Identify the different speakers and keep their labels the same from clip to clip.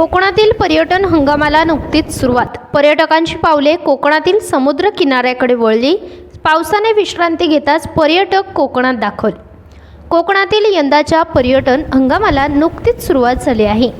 Speaker 1: कोकणातील पर्यटन हंगामाला नुकतीच सुरुवात. पर्यटकांची पावले कोकणातील समुद्र किनाऱ्याकडे वळली. पावसाने विश्रांती घेताच पर्यटक कोकणात दाखल. कोकणातील यंदाच्या पर्यटन हंगामाला नुकतीच सुरुवात झाली आहे.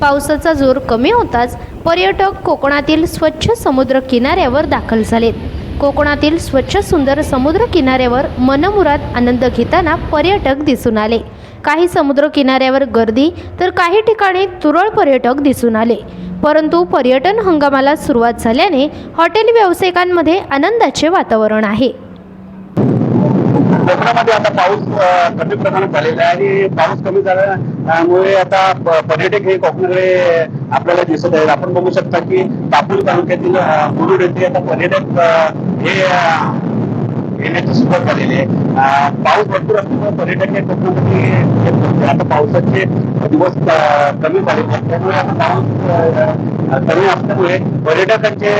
Speaker 1: पावसाचा जोर कमी होताच पर्यटक कोकणातील स्वच्छ समुद्र किनाऱ्यावर दाखल झालेत. कोकणातील स्वच्छ सुंदर समुद्र किनाऱ्यावर मनमुराद आनंद घेताना पर्यटक दिसून आले. काही समुद्र किनाऱ्यावर गर्दी तर काही ठिकाणी तुरळ पर्यटक दिसून आले. परंतु पर्यटन हंगामाला सुरुवात झाल्याने हॉटेल व्यावसायिकांमध्ये आनंदाचे वातावरण आहे.
Speaker 2: कोकणामध्ये आता पाऊस कमी प्रमाणात झालेला आहे आणि पाऊस कमी झाल्यामुळे आता पर्यटक हे कोकणाकडे आपल्याला दिसत आहेत. आपण बघू शकता की दापोली तालुक्यातील मुरुड येथे आता पर्यटक हे येण्याची सुरुवात झालेली आहे. पाऊस भरपूर असल्यामुळे पर्यटक हे कोकणामध्ये आता पावसाचे दिवस कमी झाले आहेत. त्यामुळे आता पाऊस कमी असल्यामुळे पर्यटकांचे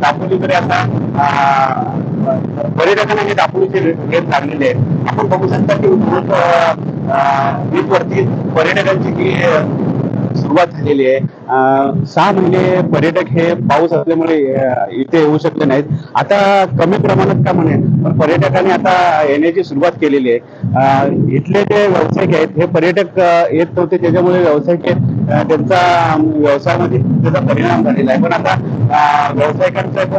Speaker 2: दापोलीकडे आता पर्यटकांना हे दापोलीचे रेट लागलेले आहेत. आपण बघू शकता की उद्योग वरती पर्यटकांची जी सुरुवात झालेली आहे. सहा महिने पर्यटक हे पाऊस असल्यामुळे इथे येऊ शकले नाहीत. आता कमी प्रमाणात का म्हणेल पण पर्यटकांनी आता येण्याची सुरुवात केलेली आहे. इथले जे व्यावसायिक आहेत हे पर्यटक येत नव्हते त्याच्यामुळे व्यावसायिक त्यांचा व्यवसायामध्ये त्याचा परिणाम झालेला आहे. पण आता व्यावसायिकांचा पण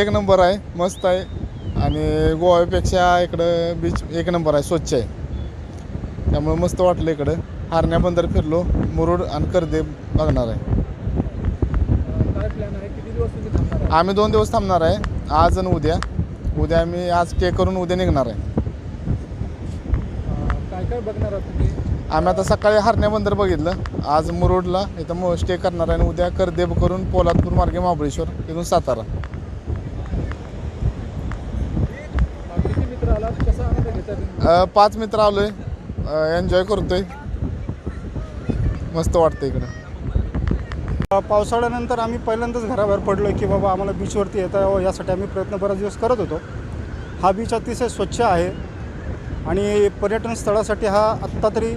Speaker 3: एक नंबर आहे मस्त आहे. आणि गोव्यापेक्षा इकडं बीच एक नंबर आहे स्वच्छ आहे. त्यामुळे मस्त वाटलं इकडं. हारण्या बंदर फिरलो मुरुड आणि कर्दे बघणार आहे. आम्ही दोन दिवस थांबणार आहे आज आणि उद्या. उद्या आम्ही आज के करून उद्या निघणार आहे.
Speaker 4: काय काय बघणार आहात तुम्ही
Speaker 3: आम्ही आता सकाळी हरण्या बंदर बघितलं. आज मुरुडला इथं मो स्टे करणार आहे आणि उद्या कर्दे करून पोलादपूर मार्गे महाबळेश्वर इथून सातारा
Speaker 4: अं, किती मित्र आलात कसा आनंद घेता तुम्ही
Speaker 3: अ, पाच मित्र आलोय. एन्जॉय करतोय. मस्त वाटतं इकडं.
Speaker 5: पावसाळ्यानंतर आम्ही पहिल्यांदाच घराबाहेर पडलो की बाबा आम्हाला बीचवरती येता यावं यासाठी आम्ही प्रयत्न बराच दिवस करत होतो. हा बीच अतिशय स्वच्छ आहे आणि पर्यटन स्थळासाठी हा आत्ता तरी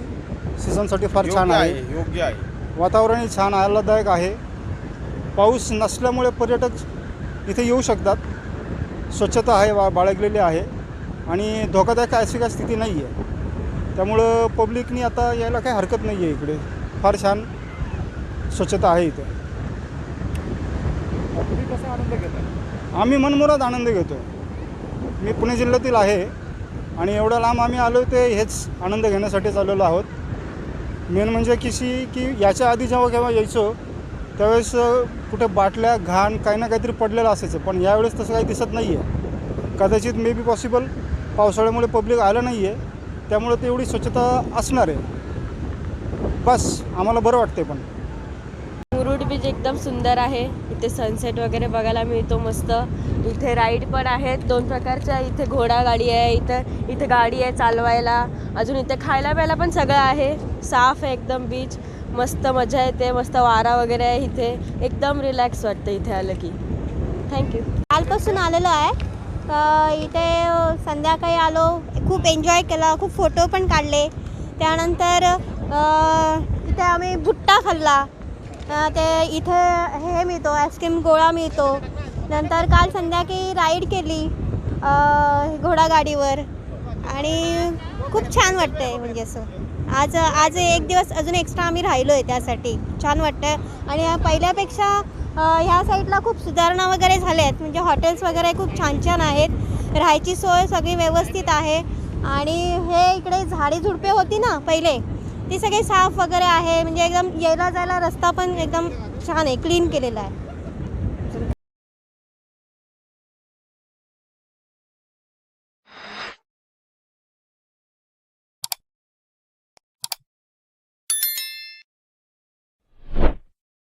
Speaker 5: सीझनसाठी फार छान आहे.
Speaker 3: योग्य आहे.
Speaker 5: वातावरणही छान आल्हाददायक आहे. पाऊस नसल्यामुळे पर्यटक इथे येऊ शकतात. स्वच्छता आहे वा बाळगलेली आहे. आणि धोकादायक अशी काय स्थिती नाही आहे. त्यामुळं पब्लिकनी आता यायला काही हरकत नाही आहे इकडे. फार छान स्वच्छता आहे इथे.
Speaker 4: अं, तुम्ही कसा आनंद घेता?
Speaker 5: आम्ही मनमुराद आनंद घेतो. मी पुणे जिल्ह्यातील आहे आणि एवढ्या लांब आम्ही आलो ते हेच आनंद घेण्यासाठीच आलेलो आहोत. मेन म्हणजे किशी की याच्या आधी जेव्हा केव्हा यायचो त्यावेळेस कुठे बाटल्या घाण काही ना काहीतरी पडलेलं असायचं पण यावेळेस तसं काही दिसत नाही आहे कदाचित मे बी पॉसिबल पावसाळ्यामुळे पब्लिक आलं नाही आहे त्यामुळे तेवढी स्वच्छता असणार आहे. बस आम्हाला बरं वाटते पण.
Speaker 6: मुरुड बीच एकदम सुंदर आहे. इथे सनसेट वगैरे बघायला मिळतो मस्त. इथे राईड पण आहेत. दोन प्रकारच्या इथे घोडा गाडी आहे इथं इथे गाडी आहे चालवायला. अजून इथे खायला प्यायला पण सगळं आहे. साफ आहे एकदम बीच मस्त मजा येते मस्त वारा वगैरे आहे इथे. एकदम रिलॅक्स वाटतं इथे आलं की. थँक्यू
Speaker 7: कालपासून आलेलो आहे. इथे संध्याकाळी आलो. खूप एन्जॉय केला. खूप फोटो पण काढले. त्यानंतर इथे आम्ही भुट्टा खाल्ला. ते इथे हे मिळतो आईस्क्रीम गोळा मिळतो. नंतर काल संध्याकाळी राईड केली घोडागाडीवर आणि खूप छान वाटतं आहे म्हणजे असं. आज आज एक दिवस अजून एक्स्ट्रा आम्ही राहिलो आहे त्यासाठी. छान वाटतं आणि पहिल्यापेक्षा ह्या साईडला खूप सुधारणा वगैरे झाल्या आहेत. म्हणजे हॉटेल्स वगैरे खूप छान छान आहेत. राहायची सोय सगळी व्यवस्थित आहे. आणि हे इकडे झाडी झुडपे होती ना पहिले ती सगळी साफ वगैरे आहे. म्हणजे एकदम यायला जायला रस्ता पण एकदम छान आहे क्लीन केलेला आहे.